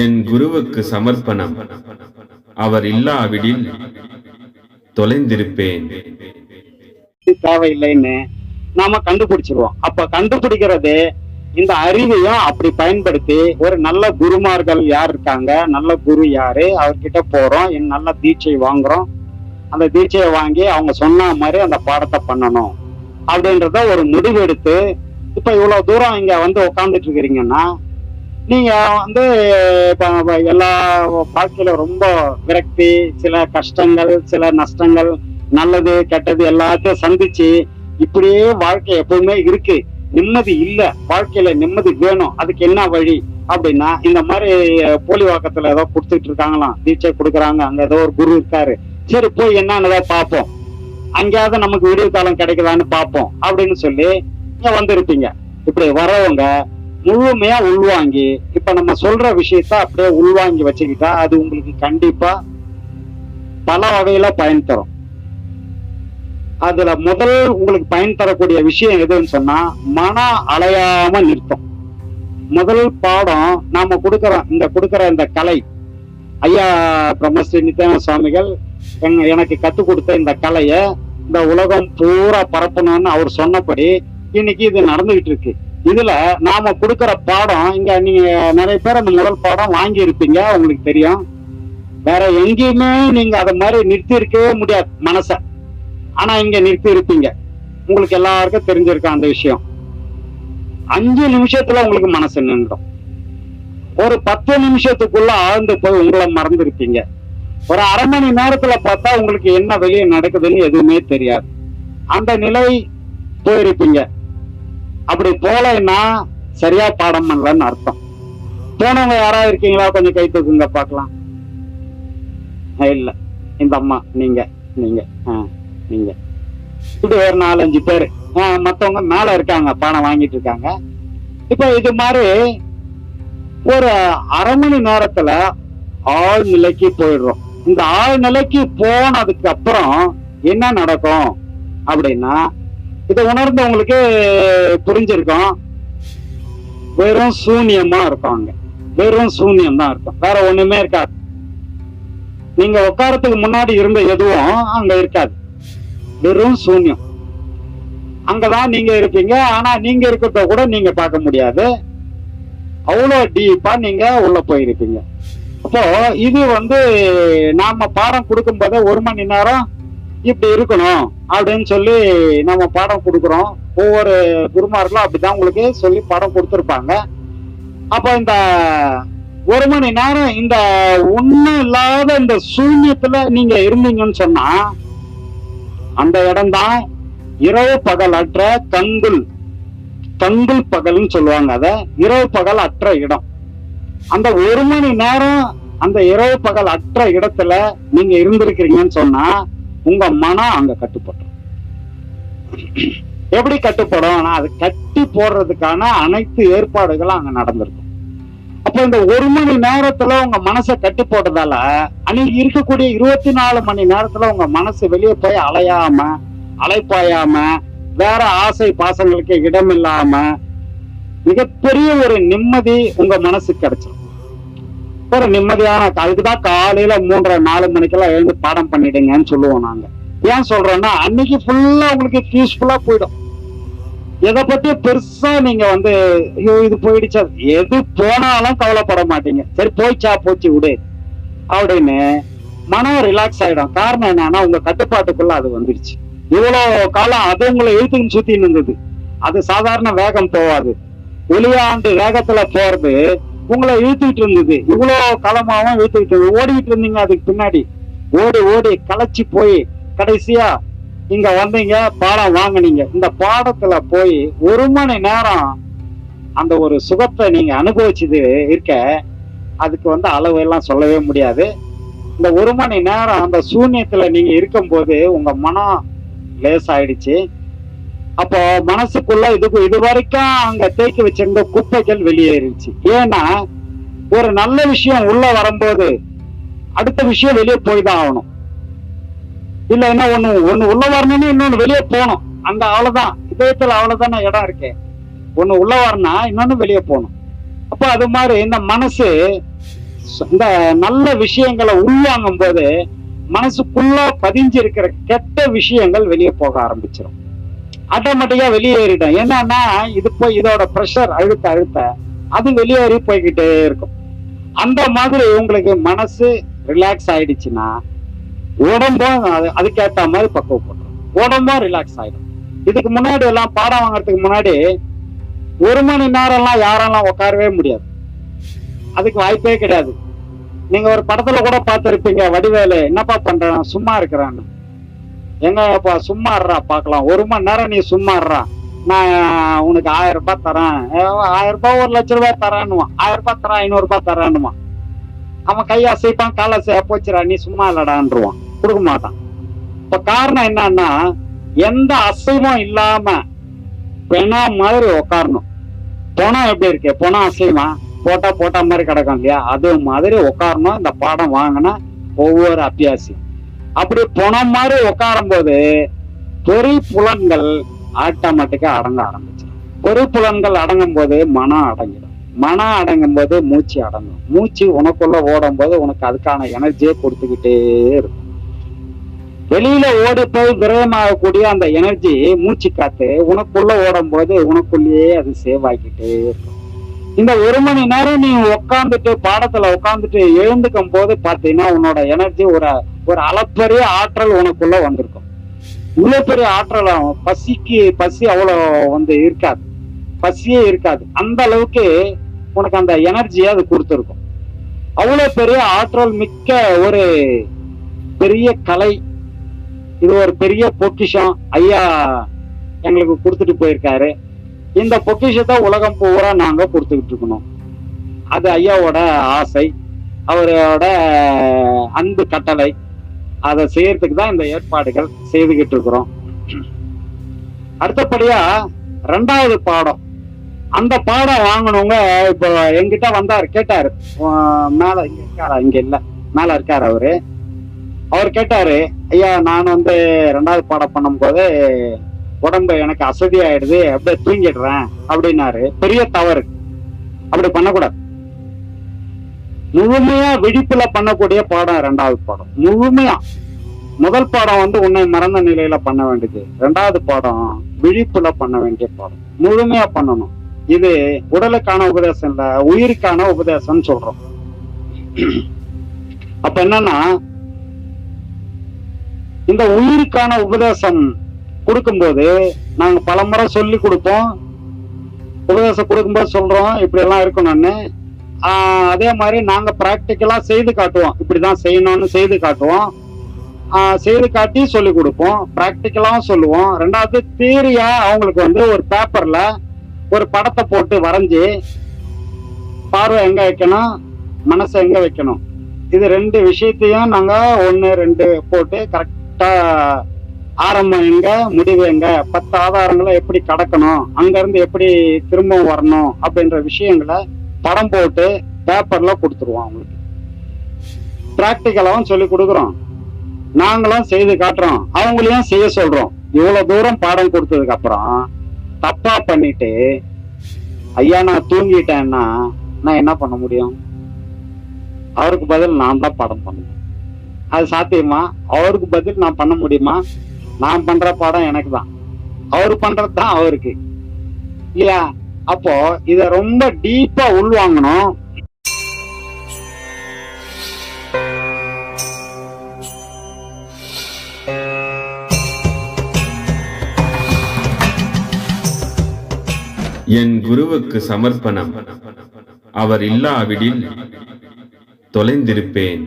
என் குருவுக்கு சமர்ப்பணம். அவர் இல்லாவிடில் தொலைந்திருப்பேன். தேவையில்லைன்னு நாம கண்டுபிடிச்சிருவோம். அப்ப கண்டுபிடிக்கிறது இந்த அறிவையும் அப்படி பயன்படுத்தி ஒரு நல்ல குருமார்கள் யார் இருக்காங்க? நல்ல குரு யாரு? அவர்கிட்ட போறோம். என் நல்ல தீட்சை வாங்குறோம். அந்த தீட்சையை வாங்கி அவங்க சொன்ன மாதிரி அந்த பாடத்தை பண்ணணும். அப்படின்றத ஒரு முடிவு எடுத்து இப்ப இவ்வளவு தூரம் இங்க வந்து உட்காந்துட்டு இருக்கிறீங்கன்னா நீங்க வந்து எல்லா வாழ்க்கையில ரொம்ப விரக்தி சில கஷ்டங்கள் சில நஷ்டங்கள் நல்லது கெட்டது எல்லாத்தையும் சந்திச்சு இப்படியே வாழ்க்கை எப்பவுமே இருக்கு. நிம்மதி இல்ல. வாழ்க்கையில நிம்மதி வேணும். அதுக்கு என்ன வழி? அப்படின்னா இந்த மாதிரி போலி வாக்கத்துல ஏதோ கொடுத்துட்டு இருக்காங்களாம் தீட்சை கொடுக்குறாங்க. அங்க ஏதோ ஒரு குரு இருக்காரு. சரி போய் என்னன்னு பார்ப்போம். அங்கேயாவது நமக்கு விடிவு காலம் கிடைக்குதான்னு பார்ப்போம். அப்படின்னு சொல்லி நீங்க வந்திருப்பீங்க. இப்படி வரவங்க முழுமையா உள்வாங்கி இப்ப நம்ம சொல்ற விஷயத்த அப்படியே உள்வாங்கி வச்சுக்கிட்டா அது உங்களுக்கு கண்டிப்பா பல வகையில பயன் தரும். அதுல முதல் உங்களுக்கு பயன் தரக்கூடிய விஷயம் எதுன்னு சொன்னா மன அலையாம நிறுத்தம். முதல் பாடம் நாம கொடுக்கறோம் இந்த கொடுக்கற இந்த கலை. ஐயா பிரம்மஸ்ரீ நித்யானந்த சுவாமிகள் எனக்கு கத்துக் கொடுத்த இந்த கலையை இந்த உலகம் பூரா பரப்பணும்னு அவர் சொன்னபடி இன்னைக்கு இது நடந்துகிட்டு இருக்கு. இதுல நாம கொடுக்கற பாடம் இங்க நீங்க நிறைய பேர் அந்த முதல் பாடம் வாங்கி இருப்பீங்க உங்களுக்கு தெரியும். வேற எங்கேயுமே நீங்க அதை மாதிரி நிறுத்தி இருக்கவே முடியாது மனச. ஆனா இங்க நிறுத்தி இருப்பீங்க உங்களுக்கு எல்லாருக்கும் தெரிஞ்சிருக்கும் அந்த விஷயம். அஞ்சு நிமிஷத்துல உங்களுக்கு மனசு நின்றுடும். ஒரு பத்து நிமிஷத்துக்குள்ள ஆழ்ந்து போய் உங்களை மறந்துருப்பீங்க. ஒரு அரை மணி நேரத்துல பார்த்தா உங்களுக்கு என்ன வெளியே நடக்குதுன்னு எதுவுமே தெரியாது. அந்த நிலை போயிருப்பீங்க. அப்படி போகலைன்னா சரியா பாடம் பண்ணலன்னு அர்த்தம். போனவங்க யாராவது இருக்கீங்களா? கொஞ்சம் கை தூக்குங்க பார்க்கலாம். இல்ல. இந்த அம்மா நீங்க நீங்க ஆ, நீங்க. இப்படி ஒரு நாலஞ்சு பேர். மத்தவங்க மேல இருக்காங்க பணம் வாங்கிட்டு இருக்காங்க. இப்ப இது மாதிரி ஒரு அரை மணி நேரத்துல ஆள் நிலைக்கு போயிடுறோம். இந்த ஆள் நிலைக்கு போனதுக்கு அப்புறம் என்ன நடக்கும் அப்படின்னா இதை உணர்ந்தவங்களுக்கு புரிஞ்சிருக்கும். வெறும் சூன்யமா இருக்கும் வெறும் சூன்யம் தான் இருக்கும் வேற ஒண்ணுமே இருக்காது. நீங்க உட்காரத்துக்கு முன்னாடி இருந்த எதுவும் அங்க இருக்காது. வெறும் சூன்யம். அங்கதான் நீங்க இருப்பீங்க. ஆனா நீங்க இருக்கிறத கூட நீங்க பார்க்க முடியாது. அவ்வளவு டீப்பா நீங்க உள்ள போயிருப்பீங்க. அப்போ இது வந்து நாம பாடம் கொடுக்கும் போதே ஒரு மணி நேரம் இப்படி இருக்கணும் அப்படின்னு சொல்லி நம்ம பாடம் கொடுக்குறோம். ஒவ்வொரு குருமார்களும் அப்படிதான் உங்களுக்கு சொல்லி பாடம் கொடுத்துருப்பாங்க. அப்போ இந்த ஒரு மணி நேரம் இந்த ஒண்ணும் இல்லாத இந்த சூன்யத்துல நீங்க இருந்தீங்கன்னு சொன்னா அந்த இடம்தான் இரவு பகல் அற்ற கங்குல் கங்குல் பகல்னு சொல்லுவாங்க அத. இரவு பகல் அற்ற இடம். அந்த ஒரு மணி நேரம் அந்த இரவு பகல் அற்ற இடத்துல நீங்க இருந்திருக்கிறீங்கன்னு சொன்னா உங்க மனம் அங்க கட்டுப்படும். எப்படி கட்டுப்படும்? ஆனா அது கட்டி போடுறதுக்கான அனைத்து ஏற்பாடுகளும் அங்க நடந்திருக்கும். அப்ப இந்த ஒரு மணி நேரத்துல உங்க மனசை கட்டி போட்டதால அன்னைக்கு இருக்கக்கூடிய இருபத்தி நாலு மணி நேரத்துல உங்க மனசு வெளியே போய் அலையாம அலைப்பாயாம வேற ஆசை பாசங்களுக்கு இடம் இல்லாம மிகப்பெரிய ஒரு நிம்மதி உங்க மனசுக்கு கிடைச்சிடும் ஒரு நிம்மதியான அதுக்குதான் காலையில மூன்றரை நாலு மணிக்கெல்லாம் எழுந்து பாடம் பண்ணிடுங்கன்னு சொல்லுவோம் நாங்க. ஏன் சொல்றோம்னா அன்னைக்கு ஃபுல்லா உங்களுக்கு பீஸ்ஃபுல்லா போயிடும். எதை பத்தி பெருசா நீங்க வந்து ஐயோ இது போயிடுச்சா? எது போனாலும் கவலைப்பட மாட்டீங்க. சரி போயிச்சா போச்சு விடு. அப்படின்னு மனம் ரிலாக்ஸ் ஆயிடும். காரணம் என்னன்னா உங்க கட்டுப்பாட்டுக்குள்ள அது வந்துருச்சு. இவ்வளவு காலம் அது உங்களை எழுத்துக்கு சுத்தி நின்றுது அது சாதாரண வேகம் போவாது ஒளியாண்டு வேகத்துல போறது உங்களை இழுத்துக்கிட்டு இருந்தது. இவ்வளோ காலமாகவும் இழுத்துக்கிட்டு இருந்தது. ஓடிக்கிட்டு இருந்தீங்க அதுக்கு பின்னாடி. ஓடி ஓடி களைச்சி போய் கடைசியா இங்க வந்தீங்க பாடம் வாங்குனீங்க. இந்த பாடத்துல போய் ஒரு மணி நேரம் அந்த ஒரு சுகத்தை நீங்க அனுபவிச்சது இருக்க அதுக்கு வந்து அளவு எல்லாம் சொல்லவே முடியாது. இந்த ஒரு மணி நேரம் அந்த சூன்யத்துல நீங்க இருக்கும்போது உங்க மனம் லேசாயிடுச்சு. அப்போ மனசுக்குள்ள இதுக்கு இது வரைக்கும் அங்க தேக்கி வச்சிருந்த குப்பைகள் வெளியேறிச்சு. ஏன்னா ஒரு நல்ல விஷயம் உள்ள வரும்போது அடுத்த விஷயம் வெளியே போய் தான் ஆகணும். இல்ல என்ன ஒண்ணு ஒண்ணு உள்ள வரணும்னு இன்னொன்னு வெளியே போகணும். அந்த அவ்வளவுதான் இதயத்துல அவ்வளவுதானே இடம் இருக்கேன் ஒண்ணு உள்ள வரணும்னா இன்னொன்னு வெளியே போகணும். அப்ப அது மாதிரி இந்த மனசு இந்த நல்ல விஷயங்களை உள்வாங்கும் போது மனசுக்குள்ள பதிஞ்சு இருக்கிற கெட்ட விஷயங்கள் வெளியே போக ஆரம்பிச்சிடும் ஆட்டோமேட்டிக்கா வெளியேறிடும் என்னன்னா இது போய் இதோட ப்ரெஷர் அழுத்த அழுத்த அது வெளியேறி போய்கிட்டே இருக்கும். அந்த மாதிரி உங்களுக்கு மனசு ரிலாக்ஸ் ஆயிடுச்சுன்னா உடம்பும் அது- அதுக்கேத்த மாதிரி பக்குவப்படும் உடம்பும் ரிலாக்ஸ் ஆயிடும். இதுக்கு முன்னாடி எல்லாம் பாடம் வாங்குறதுக்கு முன்னாடி ஒரு மணி நேரம்லாம் யாரெல்லாம் உட்காரவே முடியாது. அதுக்கு வாய்ப்பே கிடையாது. நீங்க ஒரு படத்துல கூட பார்த்துருப்பீங்க வடிவேலு என்னப்பா பண்றான் சும்மா இருக்கிறான்னு. எங்கப்பா சும்மா இருறா பார்க்கலாம். ஒரு மணி நேரம் நீ சும்மா இருறா நான் உனக்கு ஆயிரம் ரூபாய் தரேன். ஆயிரம் ரூபாய் ஒரு லட்ச ரூபாய் தரேன்னுவான். ஆயிரம் ரூபாய் தரேன் ஐநூறு ரூபாய் தரேன்னுவான். அவன் கையை அசைப்பான் காலை சே போச்சுடா நீ சும்மா இல்லடான்றான் கொடுக்க மாட்டான். இப்ப காரணம் என்னன்னா எந்த அசைவும் இல்லாம பெணா மாதிரி உட்காரணும் பணம் எப்படி இருக்கு? பணம் அசைவா போட்டா போட்டா மாதிரி கிடக்கும் இல்லையா? அது மாதிரி உட்காரணும் இந்த பாடம் வாங்கினா ஒவ்வொரு அபியாசி அப்படி பணம் மாதிரி உட்காரும் போது பொறி புலன்கள் ஆட்டோமேட்டிக்கா அடங்க ஆரம்பிச்சிடும். பொறி புலன்கள் அடங்கும் போது மனம் அடங்கிடும். மனம் அடங்கும் போது மூச்சு அடங்கும். மூச்சு உனக்குள்ள ஓடும் போது உனக்கு அதுக்கான எனர்ஜியை கொடுத்துக்கிட்டே இருக்கும். வெளியில ஓடி போய் விரயமாகக்கூடிய அந்த எனர்ஜி மூச்சு காத்து உனக்குள்ள ஓடும் போது உனக்குள்ளேயே அது சேவ் ஆகிக்கிட்டே இருக்கும். இந்த ஒரு மணி நேரம் நீ உட்காந்துட்டு பாடத்துல உட்காந்துட்டு எழுந்துக்கும் போது பாத்தீங்கன்னா உன்னோட எனர்ஜி ஒரு ஒரு அளப்பரிய ஆற்றல் உனக்குள்ள வந்திருக்கும். இவ்வளவு பெரிய ஆற்றல் ஆகும். பசிக்கு பசி அவ்வளவு வந்து இருக்காது. பசியே இருக்காது. அந்த அளவுக்கு உனக்கு அந்த எனர்ஜியை அது கொடுத்துருக்கும். அவ்வளவு பெரிய ஆற்றல் மிக்க ஒரு பெரிய கலை. இது ஒரு பெரிய பொக்கிஷம். ஐயா எங்களுக்கு கொடுத்துட்டு போயிருக்காரு. இந்த பொக்கிஷத்தை உலகம் பூரா நாங்க கொடுத்துக்கிட்டு இருக்கணும். அது ஐயாவோட ஆசை. அவரோட அன்பு கட்டளை. அதை செய்யறதுக்கு தான் இந்த ஏற்பாடுகள் செய்துகிட்டு இருக்கிறோம். அடுத்தபடியா ரெண்டாவது பாடம். அந்த பாடம் வாங்கினவங்க இப்போ என்கிட்ட வந்தாரு கேட்டாரு. மேல இங்க இருக்காரா? இங்க இல்ல. மேல இருக்காரு அவரு. அவர் கேட்டாரு ஐயா நான் வந்து ரெண்டாவது பாடம் பண்ணும்போது உடம்பு எனக்கு அசதி ஆயிடுது அப்படியே தூங்கிடுறேன் அப்படின்னாரு. பெரிய தவறு. அப்படி பண்ணக்கூடாது. முழுமையா விழிப்புல பண்ணக்கூடிய பாடம் ரெண்டாவது பாடம். முழுமையா. முதல் பாடம் வந்து உன்னை மறந்த நிலையில பண்ண வேண்டியது. ரெண்டாவது பாடம் விழிப்புல பண்ண வேண்டிய பாடம். முழுமையா பண்ணணும். இது உடலுக்கான உபதேசம் இல்ல உயிருக்கான உபதேசம்னு சொல்றோம். அப்ப என்னன்னா இந்த உயிருக்கான உபதேசம் கொடுக்கும்போது நாங்க பலமுறை சொல்லி கொடுப்போம். உபதேசம் கொடுக்கும்போது சொல்றோம் இப்படி எல்லாம் இருக்கணும்னு அதே மாதிரி நாங்க பிராக்டிக்கலா செய்து காட்டுவோம். இப்படிதான் செய்யணும்னு செய்து காட்டுவோம். செய்து காட்டி சொல்லி கொடுப்போம். பிராக்டிக்கலாவும் சொல்லுவோம். ரெண்டாவது தியரியா அவங்களுக்கு வந்து ஒரு பேப்பர்ல ஒரு படத்தை போட்டு வரைஞ்சி பார்வை எங்க வைக்கணும்? மனசை எங்க வைக்கணும்? இது ரெண்டு விஷயத்தையும் நாங்க ஒன்னு ரெண்டு போட்டு கரெக்டா ஆரம்பம் எங்க முடிவு எங்க பத்து ஆதாரங்களை எப்படி கடக்கணும் அங்க இருந்து எப்படி திரும்ப வரணும் அப்படின்ற விஷயங்களை படம் போட்டு பேப்பர்ல கொடுத்துருவோம் அவங்களுக்கு. பிராக்டிக்கலாவும் சொல்லி கொடுக்குறோம். நாங்களும் செய்து காட்டுறோம். அவங்களையும் செய்ய சொல்றோம்? இவ்வளவு தூரம் பாடம் கொடுத்ததுக்கு அப்புறம் தப்பா பண்ணிட்டு ஐயா நான் தூங்கிட்டேன்னா நான் என்ன பண்ண முடியும்? அவருக்கு பதில் நான் தான் பாடம் பண்ணணும். அது சாத்தியமா? அவருக்கு பதில் நான் பண்ண முடியுமா? நான் பண்ற பாடம் எனக்கு தான். அவர் பண்றது தான் அவருக்கு. இல்லையா? அப்போ இத ரொம்ப டீப்பா உள்வாங்கணும் என் குருவுக்கு சமர்ப்பணம். அவர் இல்லாவிடில் தொலைந்திருப்பேன்.